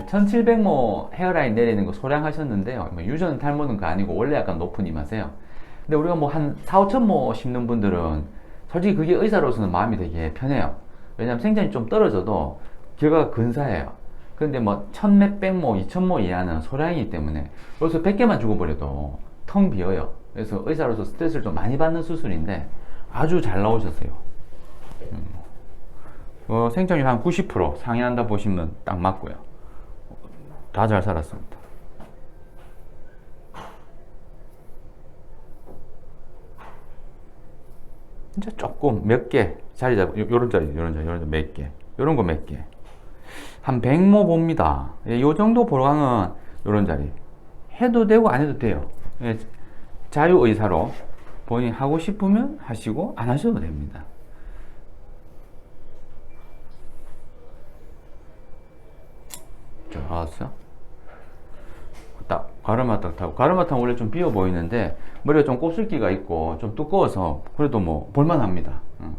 1700모 헤어라인 내리는 거 소량 하셨는데요. 뭐 유전 탈모는 거 아니고 원래 약간 높은 이마세요. 근데 우리가 뭐 한 4, 5천모 심는 분들은 솔직히 그게 의사로서는 마음이 되게 편해요. 왜냐면 생장이 좀 떨어져도 결과가 근사해요. 근데 뭐 천 몇백 모, 이천 모 이하는 소량이기 때문에 여기서 100개만 죽어버려도 텅 비어요. 그래서 의사로서 스트레스를 좀 많이 받는 수술인데 아주 잘 나오셨어요. 음. 어, 생존율 한 90% 상회한다 보시면 딱 맞고요. 다 잘 살았습니다. 이제 조금 몇 개 자리 잡, 요- 요런 자리, 요런 자리, 요런 자리 몇 개, 요런 거 몇 개. 한 100모 봅니다. 예, 요 정도 보강은 요런 자리. 해도 되고 안 해도 돼요. 예, 자유의사로 본인이 하고 싶으면 하시고 안 하셔도 됩니다. 좋았어? 딱 가르마 딱 타고 가르마 타면 원래 좀 비어 보이는데 머리가 좀 곱슬기가 있고 좀 두꺼워서 그래도 뭐 볼만합니다. 응.